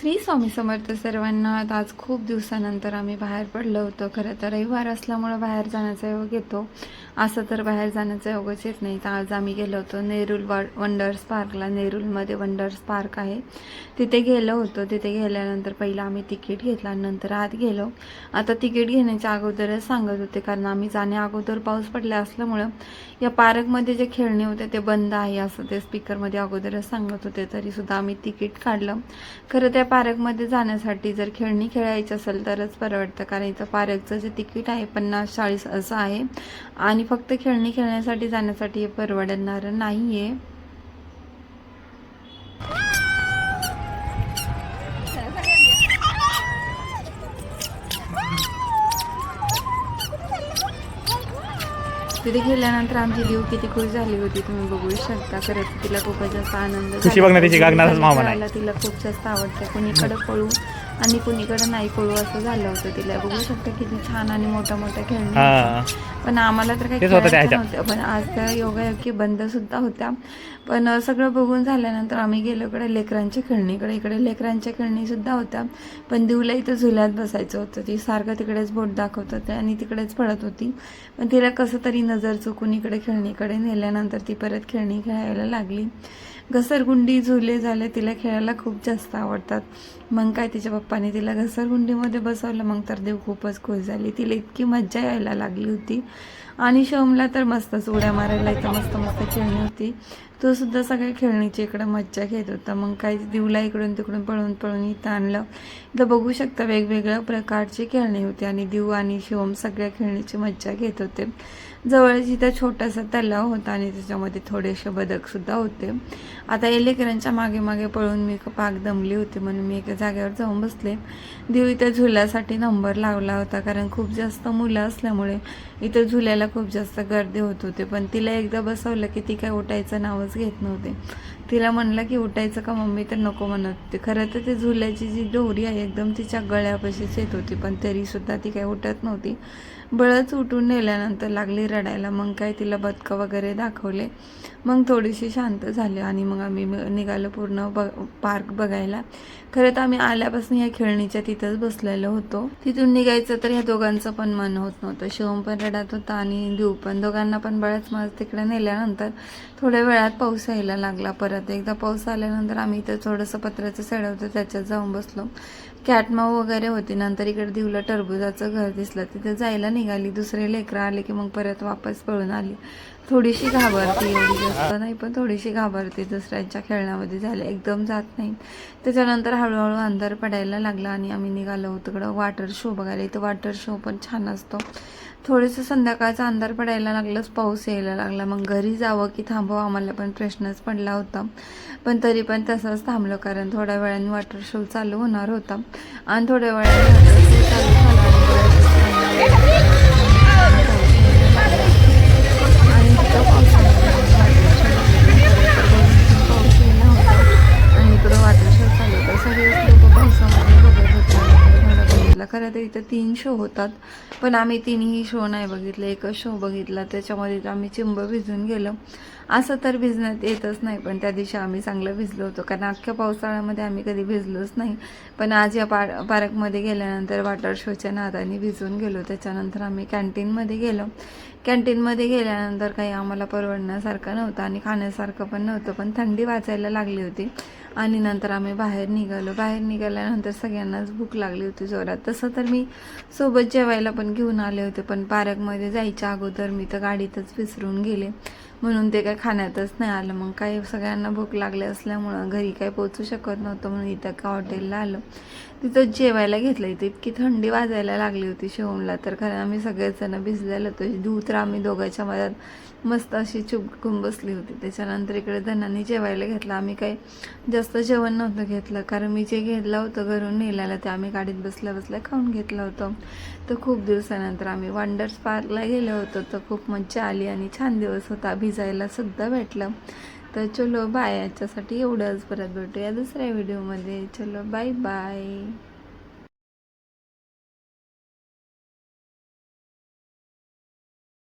श्री स्वामी समर्थ सर्वांना आज खूप दिवसानंतर आम्ही बाहेर पडलो होतो. खरं तर रविवार असल्यामुळं बाहेर जाण्याचा योग येतो. असं तर बाहेर जाण्याचा योगच येत नाही. तर आज आम्ही गेलो होतो नेरूल वा वंडर्स पार्कला. नेरूलमध्ये वंडर्स पार्क आहे. तिथे गेलो होतो. तिथे गेल्यानंतर पहिलं आम्ही तिकीट घेतला नंतर आत गेलो. आता तिकीट घेण्याच्या अगोदरच सांगत होते. कारण आम्ही जाण्या अगोदर पाऊस पडला असल्यामुळं या पार्कमध्ये जे खेळणे होते ते बंद आहे असं ते स्पीकरमध्ये अगोदरच सांगत होते. तरीसुद्धा आम्ही तिकीट काढलं. खरं त्या पार्कमध्ये जाण्यासाठी जर खेळणी खेळायची असेल तरच परवडतं. कारण इथं पार्कचं जे तिकीट आहे पन्नास चाळीस असं आहे. आणि फक्त खेळणी खेळण्यासाठी जाण्यासाठी हे परवडणारं नाही आहे तिथे गेल्यानंतर आमची देव किती खुश झाली होती तुम्ही बघू शकता. खरंच तिला खूपच जास्त आनंद खुशी मामा नाही. तिला खूप जास्त आवडतं. कुणीकडे पळू आणि कुणीकडे नाही पळू असं झालं होतं तिला. बघू शकता किती छान आणि मोठ्या मोठ्या खेळणी पण आम्हाला तर काही खेळायचं. नव्हतं. पण आज त्या योगायोगी बंद सुद्धा होत्या. पण सगळं बघून झाल्यानंतर आम्ही गेलो इकडे लेकरांच्या खेळणीकडे. इकडे लेकरांच्या खेळणी सुद्धा होत्या. पण दिवला इथं झुल्यात बसायचं होतं. ती सारखं तिकडेच बोट दाखवत होते आणि तिकडेच पडत होती. पण तिला कसं तरी नजर चुकून इकडे खेळणीकडे नेल्यानंतर ती परत खेळणी खेळायला लागली. घसरगुंडी झुले झाले तिला खेळायला खूप जास्त आवडतात. मग काय तिच्या पप्पाने तिला घसरगुंडीमध्ये बसवलं मग तर देव खूपच खुश झाली. तिला इतकी मज्जा यायला लागली होती. आणि शमला तर मस्तच उड्या मारायला इथं मस्त मस्त खेळणी होती. तो सुद्धा सगळ्या खेळणीची इकडं मज्जा घेत होता. मग काय दिवला इकडून तिकडून पळून पळून इथं आणलं. इथं बघू शकता वेगवेगळ्या प्रकारची खेळणी होती आणि दिव आणि शिवम सगळ्या खेळणीची मज्जा घेत होते. जवळच इथं छोटासा तलाव होता आणि त्याच्यामध्ये थोडेसे बदकसुद्धा होते. आता एलेकरांच्या मागे मागे पळून मी पाक दमली होती म्हणून मी एका जागेवर जाऊन बसले. देव इथं झुल्यासाठी नंबर लावला होता कारण खूप जास्त मुलं असल्यामुळे इथं झुल्याला खूप जास्त गर्दी होत होते. पण तिला एकदा बसवलं की ती काय उठायचं नावच घेत नव्हते. तिला म्हणलं की उठायचं का मम्मी तर नको म्हणत. होती खरं तर ते झुल्याची जी दोरी आहे एकदम तिच्या गळ्यापाशीच येत होती पण तरीसुद्धा ती काही उठत नव्हती. बळच उठून नेल्यानंतर लागली रडायला. मग काय तिला बदकं वगैरे दाखवले. मग थोडीशी शांत झाली आणि मग आम्ही निघालो पूर्ण ब पार्क बघायला. खरं तर आम्ही आल्यापासून या खेळणीच्या तिथंच बसलेलो होतो. तिथून निघायचं तर ह्या दोघांचं पण मन होत नव्हतं. शिवम पण रडत होता आणि देऊ पण दोघांना पण बळच माझं तिकडे नेल्यानंतर थोड्या वेळात पाऊस यायला लागला परत. एकदा पाऊस आल्यानंतर आम्ही इथं थोडंसं पत्र्याचं सेड होतं त्याच्यात जाऊन बसलो. कॅटमाव वगैरे होती. नंतर इकडे दिवला टरबुजाचं घर दिसलं. तिथे जायला निघाली. दुसरे लेकरं आले की मग परत वापस पळून आली. थोडीशी घाबरते एवढी जास्त नाही पण थोडीशी घाबरते. दुसऱ्यांच्या खेळण्यामध्ये झाले. एकदम जात नाही. त्याच्यानंतर हळूहळू अंधार पडायला लागला आणि आम्ही निघालो होतो तिकडं. वॉटर शो बघायला. इथं वॉटर शो पण छान असतो. थोडंसं संध्याकाळचा अंधार पडायला लागलाच. पाऊस यायला लागला. मग घरी जावं की थांबावं आम्हाला पण प्रश्नच पडला होता. पण तरी पण तसंच थांबलं. कारण थोड्या वेळाने वॉटर शो चालू होणार होता. आणि थोड्या वेळाने चालू झाला आणि आणि पाऊस आणि इकडं वॉटर चालू होता सगळेच लोक पावसामध्ये बघत बघायला खरं तर इथं तीन शो होतात. पण आम्ही तिन्ही शो नाही बघितले. एकच शो बघितला. त्याच्यामध्ये तर आम्ही चिंब भिजून गेलो. असं तर भिजण्यात येतच नाही. पण त्या दिवशी आम्ही चांगलं भिजलो होतो. कारण अख्ख्या पावसाळ्यामध्ये आम्ही कधी भिजलोच नाही. पण आज या पा पार्कमध्ये गेल्यानंतर वॉटर शोच्या नादाने भिजून गेलो. त्याच्यानंतर आम्ही कॅन्टीनमध्ये गेलो. कॅन्टीनमध्ये गेल्यानंतर काही आम्हाला परवडण्यासारखं नव्हतं आणि खाण्यासारखं पण नव्हतं. पण थंडी वाचायला लागली होती. आणि नंतर आम्ही बाहेर निघालो. बाहेर निघाल्यानंतर सगळ्यांनाच भूक लागली होती जोरात. तसं तर मी सोबत जेवायला पण घेऊन आले होते पण पार्कमध्ये जायच्या अगोदर मी तर गाडीतच विसरून गेले. म्हणून ते काय खाण्यातच नाही आलं. मग काही सगळ्यांना भूक लागली असल्यामुळं घरी काही पोचू शकत नव्हतं म्हणून इथं का हॉटेलला आलो. तिथं जेवायला घेतलं. इथं इतकी थंडी वाजायला लागली होती शिवमला. तर खरं आम्ही सगळेजण भिजलेलो होतो. धूत आम्ही दोघांच्या मध्यात मस्त अशी चुपकून बसली होती. त्याच्यानंतर इकडे धनाने जेवायला घेतलं. आम्ही काही जास्त जेवण नव्हतं घेतलं. कारण मी जे घेतलं होतं घरून नेल्याला ते आम्ही गाडीत बसल्या बसल्या खाऊन घेतलं होतं. तर खूप दिवसानंतर आम्ही वंडर्स पार्कला गेलो होतो. तर खूप मज्जा आली आणि छान दिवस होता. भिजायला सुद्धा भेटलं. तर चलो बाय याच्यासाठी एवढंच. परत भेटूया दुसऱ्या व्हिडिओमध्ये चलो बाय बाय